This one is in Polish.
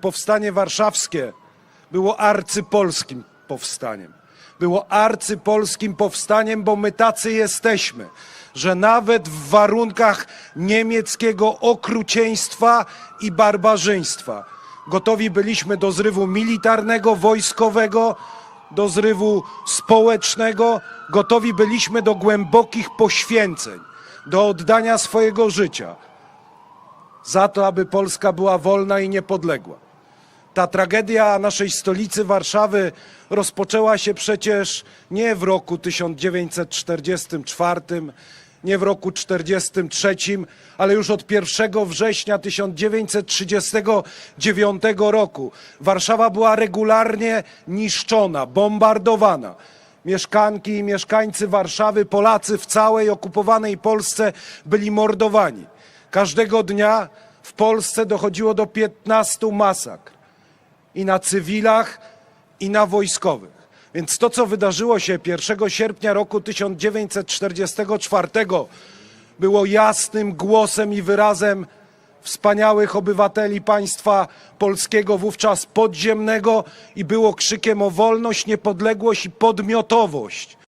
Powstanie warszawskie było arcypolskim powstaniem. Było arcypolskim powstaniem, bo my tacy jesteśmy, że nawet w warunkach niemieckiego okrucieństwa i barbarzyństwa gotowi byliśmy do zrywu militarnego, wojskowego, do zrywu społecznego, gotowi byliśmy do głębokich poświęceń, do oddania swojego życia za to, aby Polska była wolna i niepodległa. Ta tragedia naszej stolicy Warszawy rozpoczęła się przecież nie w roku 1944, nie w roku 1943, ale już od 1 września 1939 roku. Warszawa była regularnie niszczona, bombardowana. Mieszkanki i mieszkańcy Warszawy, Polacy w całej okupowanej Polsce byli mordowani. Każdego dnia w Polsce dochodziło do 15 masakr i na cywilach, i na wojskowych. Więc to, co wydarzyło się 1 sierpnia roku 1944, było jasnym głosem i wyrazem wspaniałych obywateli państwa polskiego, wówczas podziemnego, i było krzykiem o wolność, niepodległość i podmiotowość.